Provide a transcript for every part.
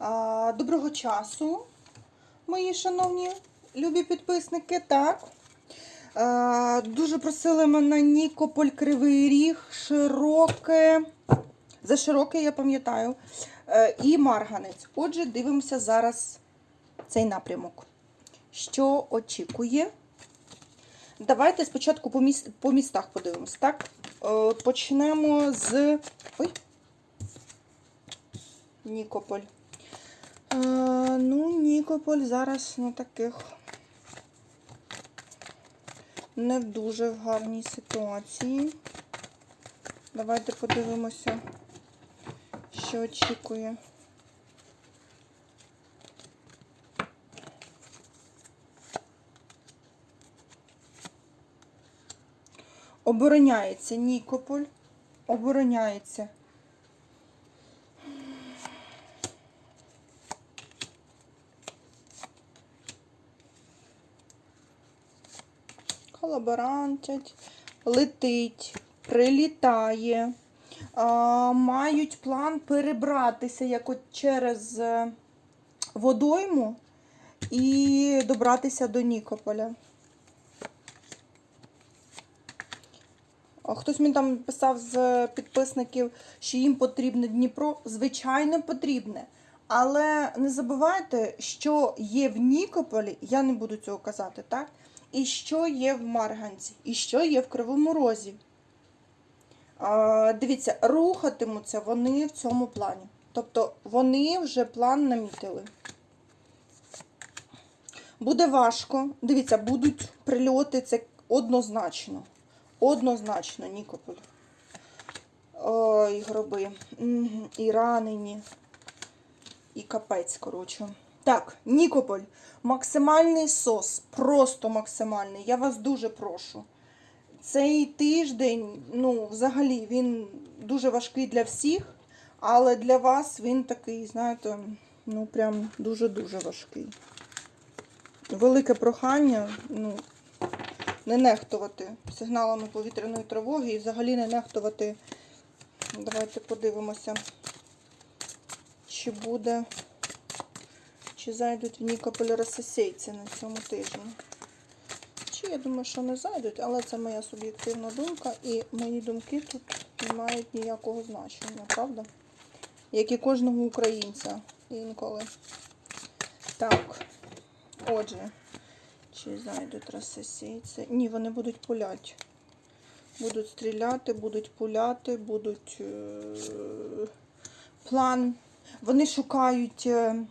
Доброго часу, мої шановні любі підписники. Так. Дуже просили мене Нікополь Кривий Ріг, широке. За широке, я пам'ятаю. Е, І марганець. Отже, дивимося зараз цей напрямок. Що очікує? Давайте спочатку по, міс... по містах подивимось. Так? Е, Почнемо з. Ой. Нікополь. Е, ну, Нікополь зараз на таких не в дуже гарній ситуації. Давайте подивимося, що очікує. Обороняється Нікополь. Обороняється. Колаборантять, летить, прилітає. Мають план перебратися як от через е, водойму і добратися до Нікополя. Хтось мені там писав з підписників, що їм потрібне Дніпро. Звичайно, потрібне. Але не забувайте, що є в Нікополі, я не буду цього казати, так? І що є в Марганці, і що є в Кривому Розі. Дивіться, рухатимуться вони в цьому плані. Тобто вони вже план намітили. Буде важко. Дивіться, будуть прильоти, це однозначно. Однозначно, Нікополь. Ой, гроби. І ранені. І капець, коротше. Так, Нікополь. Максимальний сос. Просто максимальний. Я вас дуже прошу. Цей тиждень, ну, взагалі, він дуже важкий для всіх, але для вас він такий, знаєте, ну, прям дуже-дуже важкий. Велике прохання, ну, не нехтувати сигналами повітряної тривоги і взагалі не нехтувати. Давайте подивимося, чи буде, чи зайдуть в Нікополь рососейці на цьому тижні. Чи я думаю, що не зайдуть, але це моя суб'єктивна думка, і мої думки тут не мають ніякого значення, правда? Як і кожного українця інколи. Так, отже. Чи зайдуть рососійці? Ні, вони будуть пуляти. Будуть стріляти, будуть пуляти, будуть е- план. Вони шукають, е-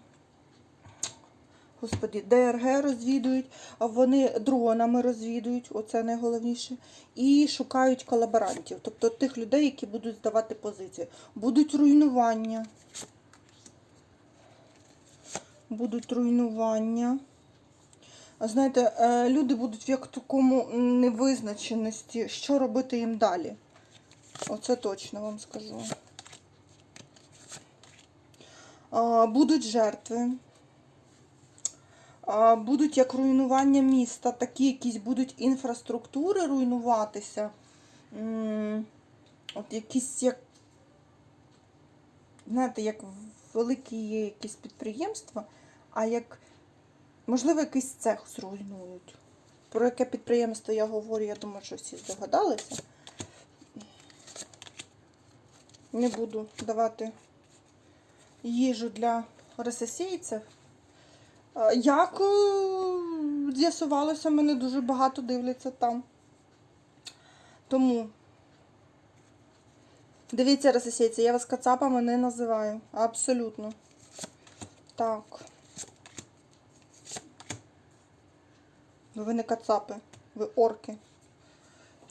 господі, ДРГ розвідують, вони дронами розвідують, оце найголовніше. І шукають колаборантів, тобто тих людей, які будуть здавати позиції. Будуть руйнування. Будуть руйнування. Знаєте, е, люди будуть в як такому невизначеності, що робити їм далі. Оце точно вам скажу. Будуть жертви. Будуть як руйнування міста, такі якісь будуть інфраструктури руйнуватися. От якісь як, знаєте, як великі є якісь підприємства, а як Можливо, якийсь цех зруйнують. Про яке підприємство я говорю, я думаю, що всі здогадалися. Не буду давати їжу для рососійців. Е, Як е, з'ясувалося, мене дуже багато дивляться там. Тому дивіться, рососійці, я вас кацапами не називаю. Абсолютно. Так. Ну, Ви не кацапи, ви орки.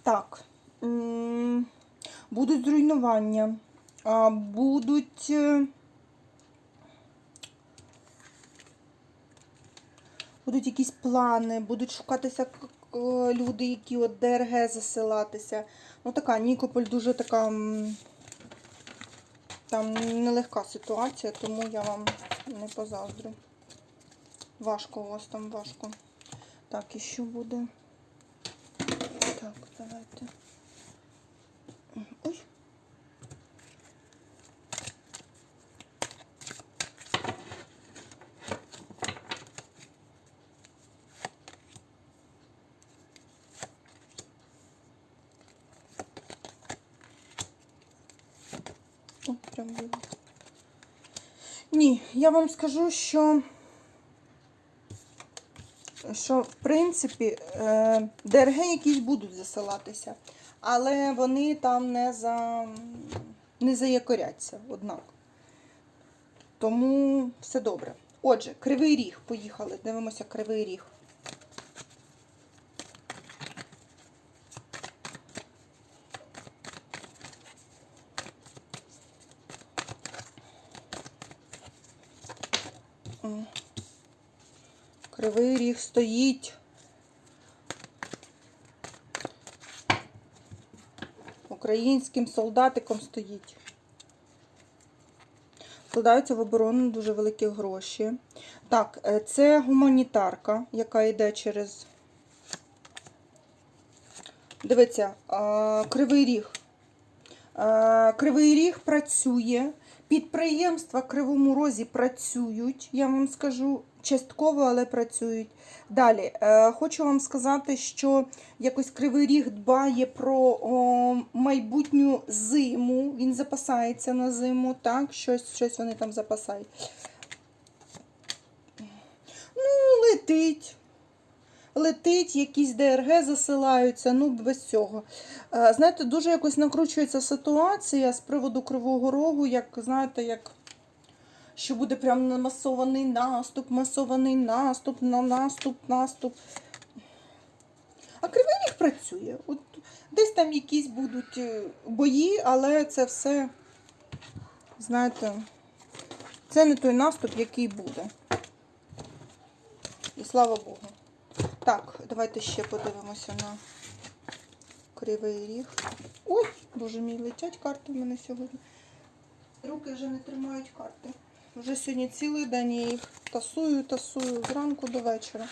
Так. Будуть зруйнування. Будуть. Будуть якісь плани, будуть шукатися люди, які от ДРГ засилатися. Ну така, Нікополь дуже така. Там нелегка ситуація, тому я вам не позаздрю. Важко у вас там важко. Так, і що буде? Так, давайте. Ой. прям біле. Ні, я вам скажу, що, що в принципі е, ДРГ якісь будуть засилатися, але вони там не за не заякоряться, однак. Тому все добре. Отже, кривий ріг. Поїхали. Дивимося кривий ріг. Кривий ріг стоїть. Українським солдатиком стоїть. Вкладаються в оборону дуже великі гроші. Так, е, це гуманітарка, яка йде через. Дивіться, Кривий Ріг. Кривий Ріг працює. Підприємства Кривому Розі працюють, я вам скажу, частково, але працюють. Далі, е, хочу вам сказати, що якось Кривий Ріг дбає про майбутню зиму. Він запасається на зиму, так? Щось, щось вони там запасають. Ну, летить. Летить, якісь ДРГ засилаються, ну без цього. Е, Знаєте, дуже якось накручується ситуація з приводу Кривого Рогу, як, знаєте, як що буде прям масований наступ, масований наступ, на наступ, наступ. А Кривий Ріг працює. От десь там якісь будуть е, бої, але це все, знаєте, це не той наступ, який буде. І слава Богу. Так, давайте ще подивимося на кривий ріг. Ой, боже мій, летять карти в мене сьогодні. Руки вже не тримають карти. Вже сьогодні цілий день я їх тасую, тасую зранку до вечора.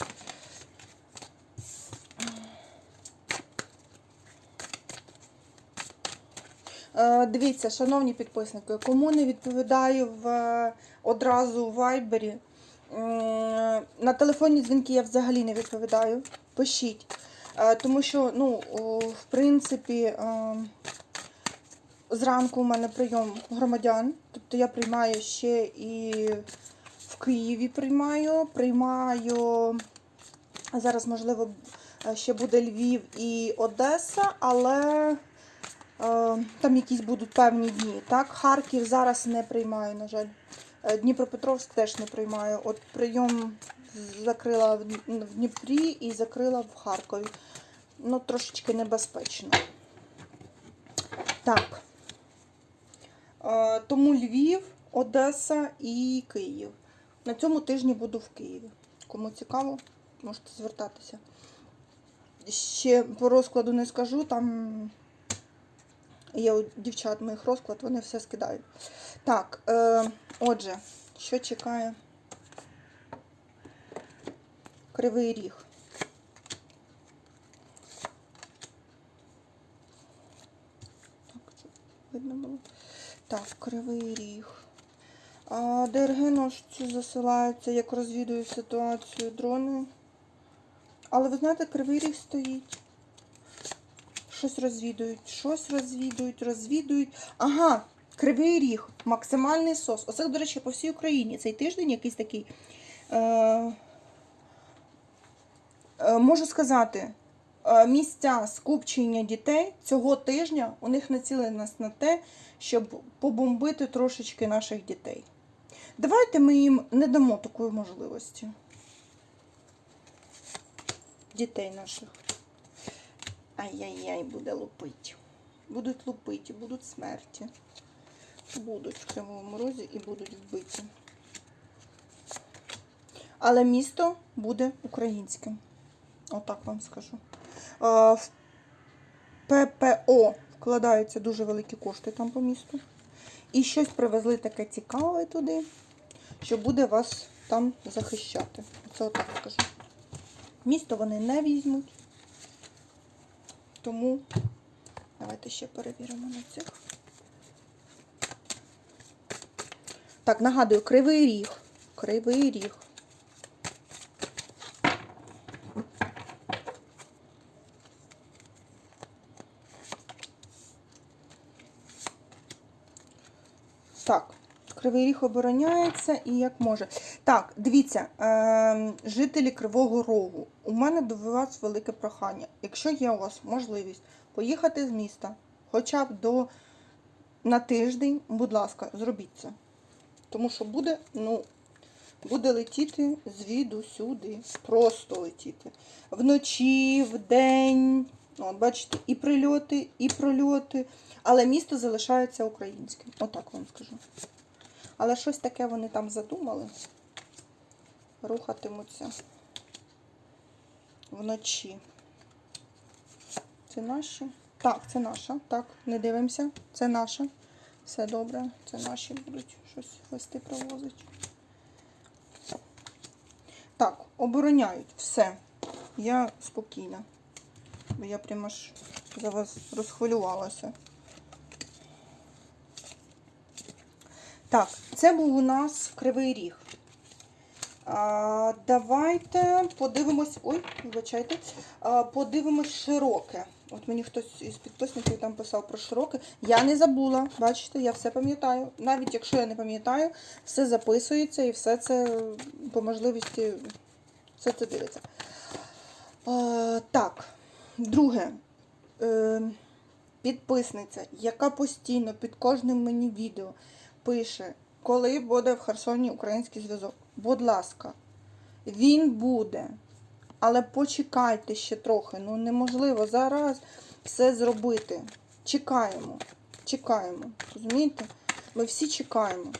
Е, Дивіться, шановні підписники, кому не відповідаю в, е, одразу в Вайбері. На телефонні дзвінки я взагалі не відповідаю. Пишіть. Е, Тому що, ну, в принципі, е, зранку у мене прийом громадян. Тобто я приймаю ще і в Києві приймаю, приймаю. Зараз, можливо, е, ще буде Львів і Одеса, але там якісь будуть певні дні. Так, Харків зараз не приймаю, на жаль. Дніпропетровськ теж не приймаю. От прийом закрила в Дніпрі і закрила в Харкові. Ну, трошечки небезпечно. Так. Е, Тому Львів, Одеса і Київ. На цьому тижні буду в Києві. Кому цікаво, можете звертатися. Ще по розкладу не скажу, там є у дівчат моїх розклад, вони все скидають. Так, е, отже, що чекає Кривий Ріг? Так, щоб видно було. Так, Кривий Ріг. А, ДРГ ножці засилаються, як розвідують ситуацію дрони. Але ви знаєте, Кривий Ріг стоїть. Щось розвідують, щось розвідують, розвідують. Ага, Кривий Ріг, максимальний сос. Оце, до речі, по всій Україні. Цей тиждень якийсь такий. Е, можу сказати, е, місця скупчення дітей цього тижня у них націленість на те, щоб побомбити трошечки наших дітей. Давайте ми їм не дамо такої можливості. Дітей наших. Ай-яй-яй, буде лупить. Будуть лупиті, будуть смерті. Будуть в Кривому Розі і будуть вбиті. Але місто буде українським. Отак вам скажу. В ППО вкладаються дуже великі кошти там по місту. І щось привезли таке цікаве туди, що буде вас там захищати. Це отак скажу. Місто вони не візьмуть. Тому давайте ще перевіримо на цих. Так, нагадую, кривий ріг. Кривий ріг. Так, Кривий Ріг обороняється і як може. Так, дивіться, е, жителі Кривого Рогу, у мене до вас велике прохання. Якщо є у вас можливість поїхати з міста хоча б до на тиждень, будь ласка, зробіть це. Тому що буде, ну, буде летіти звіду сюди. Просто летіти. Вночі, вдень. От бачите, і прильоти, і прольоти. Але місто залишається українським. Отак вам скажу. Але щось таке вони там задумали. Рухатимуться вночі. Це наші? Так, це наша. Так, не дивимося. Це наша. Все добре. Це наші будуть щось вести провозити. Так, обороняють. Все. Я спокійна. Бо я прямо аж за вас розхвилювалася. Так, це був у нас кривий ріг. А, давайте подивимось. Ой, вибачайте. А, подивимось широке. От мені хтось із підписників там писав про широке. Я не забула, бачите, я все пам'ятаю. Навіть якщо я не пам'ятаю, все записується і все це по можливості все це дивиться. А, так, друге. Е, підписниця, яка постійно під кожним мені відео пише, коли буде в Херсоні український зв'язок. Будь ласка, він буде. Але почекайте ще трохи. Ну неможливо зараз все зробити. Чекаємо. Чекаємо. Розумієте? Ми всі чекаємо.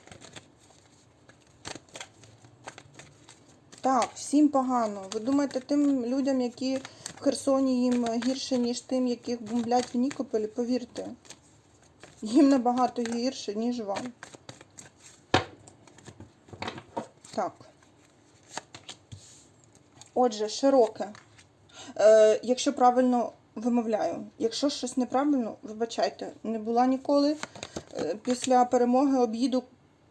Так, всім погано. Ви думаєте, тим людям, які в Херсоні їм гірше, ніж тим, яких бомблять в Нікополі, повірте. Їм набагато гірше, ніж вам. Так. Отже, широке. Е, якщо правильно вимовляю. Якщо щось неправильно, вибачайте, не була ніколи. Е, після перемоги об'їду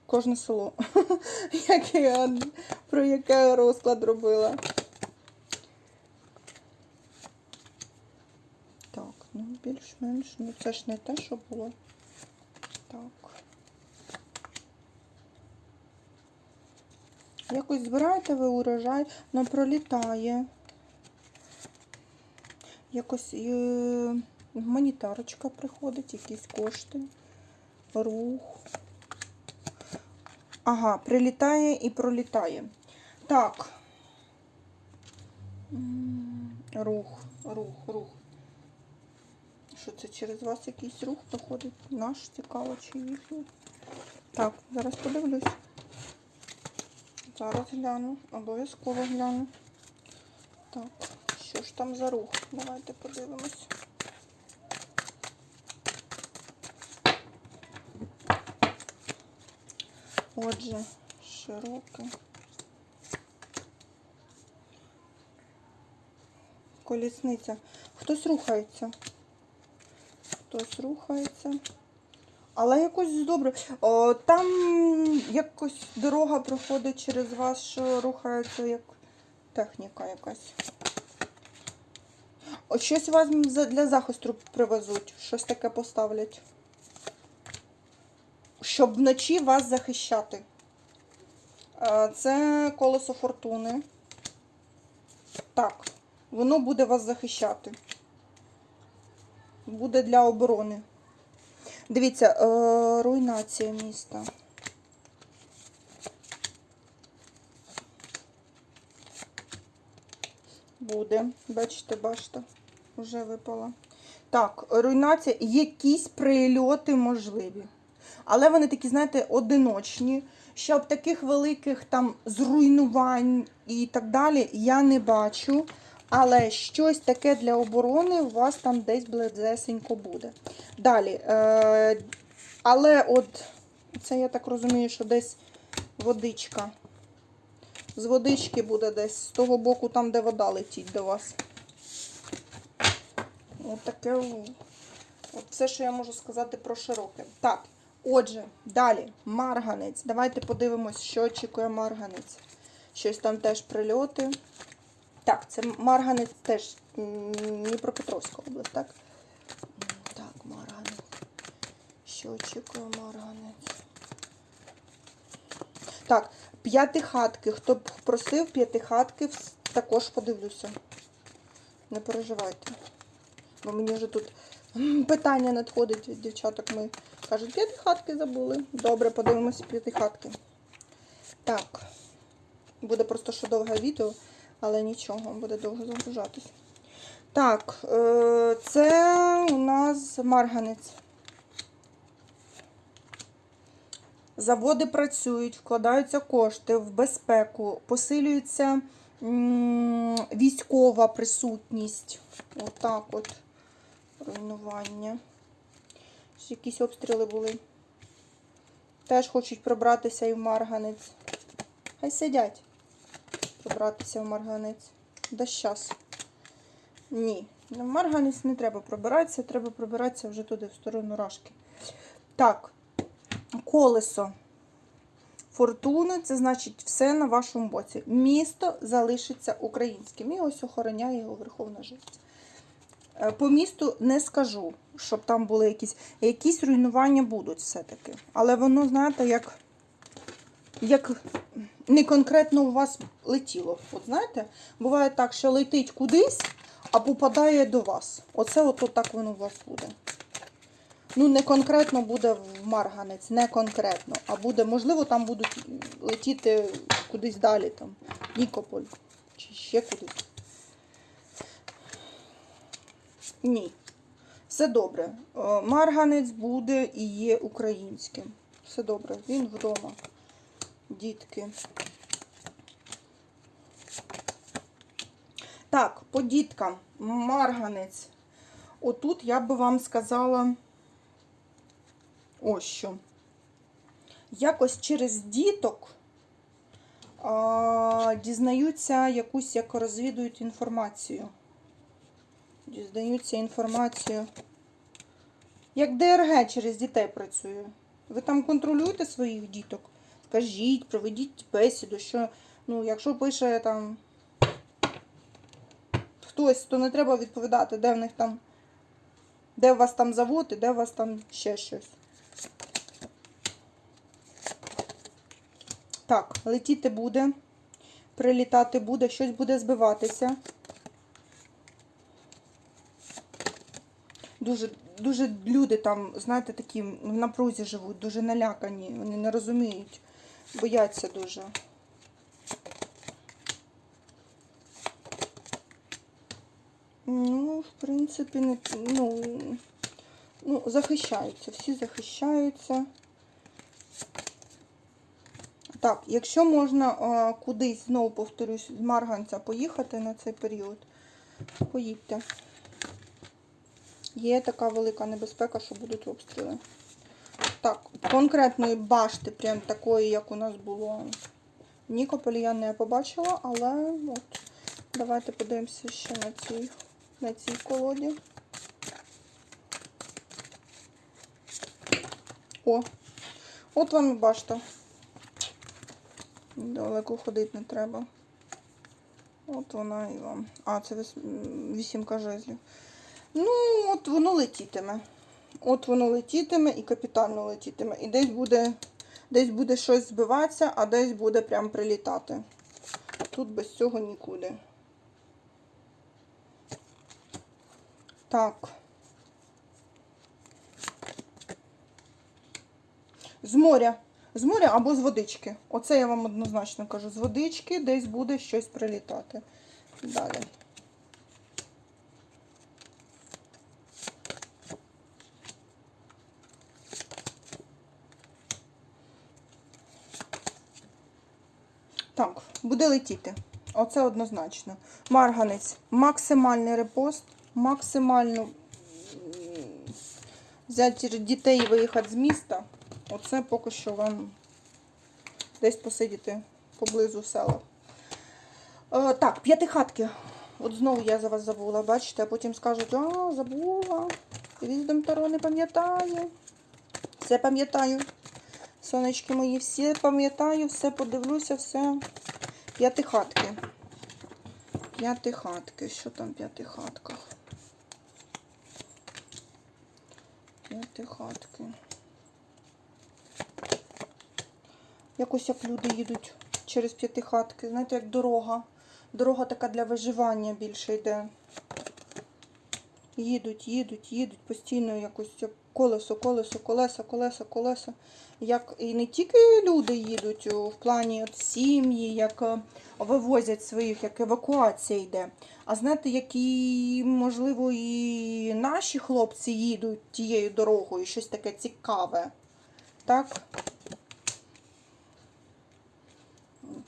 кожне село. Про яке розклад робила. Так, ну більш-менш. Ну це ж не те, що було. Так. Якось збираєте ви урожай, але пролітає. Якось е, гуманітарочка приходить, якісь кошти, рух. Ага, прилітає і пролітає. Так. Рух, рух, рух. Що це через вас якийсь рух проходить? Наш цікаво чи їхній? Так, зараз подивлюсь. Зараз гляну, обов'язково гляну. Так, що ж там за рух? Давайте подивимось. Отже, широке. Колісниця. Хтось рухається. Хтось рухається. Але якось добре. О, там якось дорога проходить через вас, що рухається як техніка якась. О, щось вас для захисту привезуть, щось таке поставлять. Щоб вночі вас захищати. Е, Це колесо фортуни. Так, воно буде вас захищати. Буде для оборони. Дивіться, е, руйнація міста. Буде. Бачите, бачите, вже випала. Так, руйнація, якісь прильоти можливі. Але вони такі, знаєте, одиночні. Щоб таких великих там зруйнувань і так далі я не бачу. Але щось таке для оборони у вас там десь близесенько буде. Далі. Е, але от, це я так розумію, що десь водичка. З водички буде десь з того боку, там, де вода летить до вас. От таке. От все, що я можу сказати про широке. Так, отже, далі. Марганець. Давайте подивимось, що очікує марганець. Щось там теж прильоти. Так, це Марганець теж Дніпропетровська область, так? Так, Марганець. Що очікує Марганець? Так, п'ятихатки. Хто б просив п'ятихатки, також подивлюся. Не переживайте. Бо мені вже тут питання надходить від дівчаток. Ми кажуть, п'ятихатки забули. Добре, подивимося п'ятихатки. Так. Буде просто ще довге відео, але нічого, буде довго загружатись. Так, е, це у нас марганець. Заводи працюють, вкладаються кошти в безпеку, посилюється військова присутність. Отак от. Руйнування. Ще Якісь обстріли були. Теж хочуть пробратися і в марганець. Хай сидять. Пробратися в марганець. Да щас. Ні. В марганець не треба пробиратися, треба пробиратися вже туди, в сторону рашки. Так, колесо. Фортуни це значить все на вашому боці. Місто залишиться українським. І ось охороняє його Верховна Жриця. Е, По місту не скажу, щоб там були якісь. Якісь руйнування будуть все-таки. Але воно, знаєте, як, як не конкретно у вас летіло. От знаєте, буває так, що летить кудись, а попадає до вас. Оце от так воно у вас буде. Ну, не конкретно буде в Марганець, не конкретно. А буде, можливо, там будуть летіти кудись далі, там, Нікополь чи ще кудись. Ні. Все добре. Е, Марганець буде і є українським. Все добре. Він вдома. Дітки. Так, по діткам. Марганець. Отут я би вам сказала ось що. Якось через діток а, дізнаються якусь, як розвідують інформацію. Дізнаються інформацію. Як ДРГ через дітей працює. Ви там контролюєте своїх діток? Скажіть, проведіть бесіду, що, ну, якщо пише там хтось, то не треба відповідати, де в них там, де у вас там завод і де у вас там ще щось. Так, летіти буде, прилітати буде, щось буде збиватися. Дуже, дуже люди там, знаєте, такі в напрузі живуть, дуже налякані, вони не розуміють, бояться дуже. Ну, в принципі, не, ну, ну, захищаються, всі захищаються. Так, якщо можна а, кудись, знову повторюсь, з Марганця поїхати на цей період, поїдьте. Є така велика небезпека, що будуть обстріли. Так, конкретної башти, прям такої, як у нас було Нікополі, я не побачила, але от, давайте подивимося ще на цій, на цій колоді. О, от вам і башта. Далеко ходити не треба. От вона і вам. А, це віс- вісімка жезлів. Ну, от воно летітиме. От воно летітиме і капітально летітиме. І десь буде, десь буде щось збиватися, а десь буде прям прилітати. Тут без цього нікуди. Так. З моря. З моря або з водички. Оце я вам однозначно кажу. З водички десь буде щось прилітати. Далі. Так, буде летіти. Оце однозначно. Марганець. Максимальний репост, максимально взяти дітей і виїхати з міста. Оце поки що вам десь посидіти поблизу села. Е, так, п'ятихатки. От знову я за вас забула, бачите, а потім скажуть, а, забула. Віздом Таро не пам'ятаю. Все пам'ятаю. Сонечки мої, все пам'ятаю, все подивлюся, все. П'ятихатки. П'ятихатки. Що там в п'ятихатках? П'ятихатки. Якось як люди їдуть через п'ятихатки. Знаєте, як дорога. Дорога така для виживання більше йде. Їдуть, їдуть, їдуть постійно якось як колесо, колесо, колеса, колеса, колеса. Як і не тільки люди їдуть в плані от сім'ї, як е, вивозять своїх, як евакуація йде. А знаєте, які, можливо, і наші хлопці їдуть тією дорогою, щось таке цікаве. Так?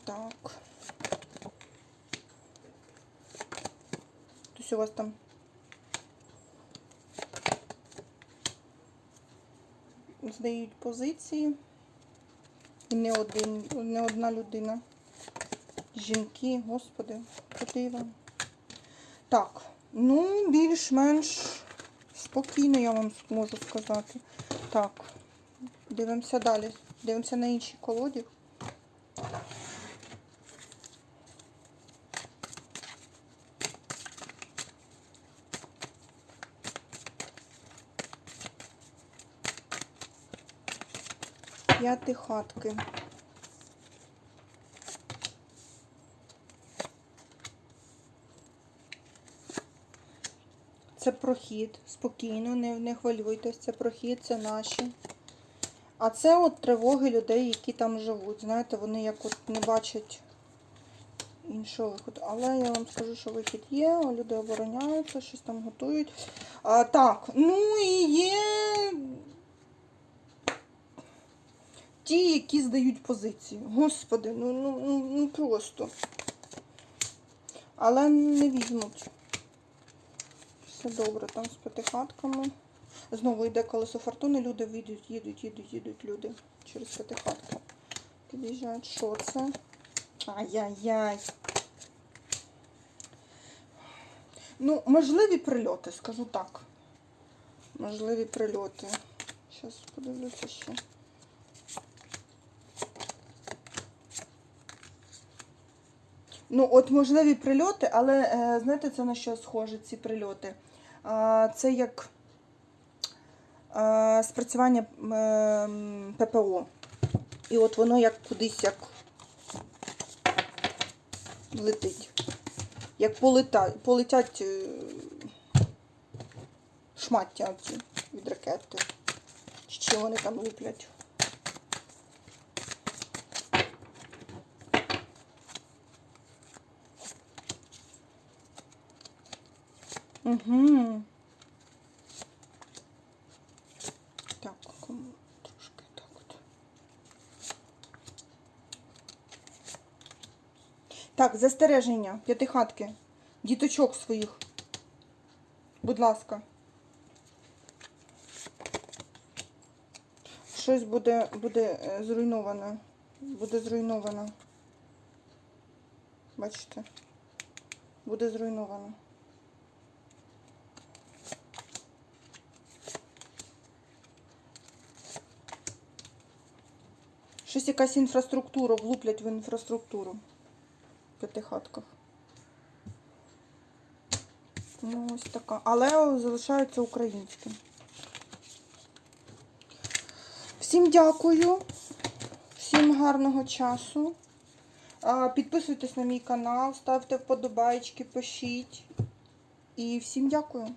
Так. Тобто у вас там здають позиції. І не один, не одна людина. Жінки, господи, куди вам? Так, ну, більш-менш спокійно я вам можу сказати. Так, дивимося далі. Дивимося на інші колоді. П'яти хатки. Це прохід. Спокійно, не, не хвилюйтесь, це прохід, це наші. А це от тривоги людей, які там живуть. Знаєте, вони як от не бачать іншого виходу. Але я вам скажу, що вихід є, люди обороняються, щось там готують. А, так, ну і є ті, які здають позиції. Господи, ну, ну, ну, ну просто. Але не візьмуть. Все добре, там з п'ятихатками. Знову йде колесо фортуни, люди їдуть, їдуть, їдуть, їдуть люди через п'ятихатку. Під'їжджають. Що це? Ай-яй-яй. Ну, можливі прильоти, скажу так. Можливі прильоти. Зараз подивлюся ще. Ну, от можливі прильоти, але е, знаєте, це на що схоже ці прильоти? Це як спрацювання е, ППО. І от воно як кудись як летить. Як полета, полетять е, шмаття від ракети. Чи вони там луплять. Угу. Так, кому трошки так от. Так, застереження, п'ятихатки, діточок своїх. Будь ласка. Щось буде, буде е, зруйновано. Буде зруйновано. Бачите? Буде зруйновано. Щось якась інфраструктура, влуплять в інфраструктуру в п'ятихатках. Ну, ось така. Але залишається українським. Всім дякую, всім гарного часу. Підписуйтесь на мій канал, ставте вподобайки, пишіть. І всім дякую.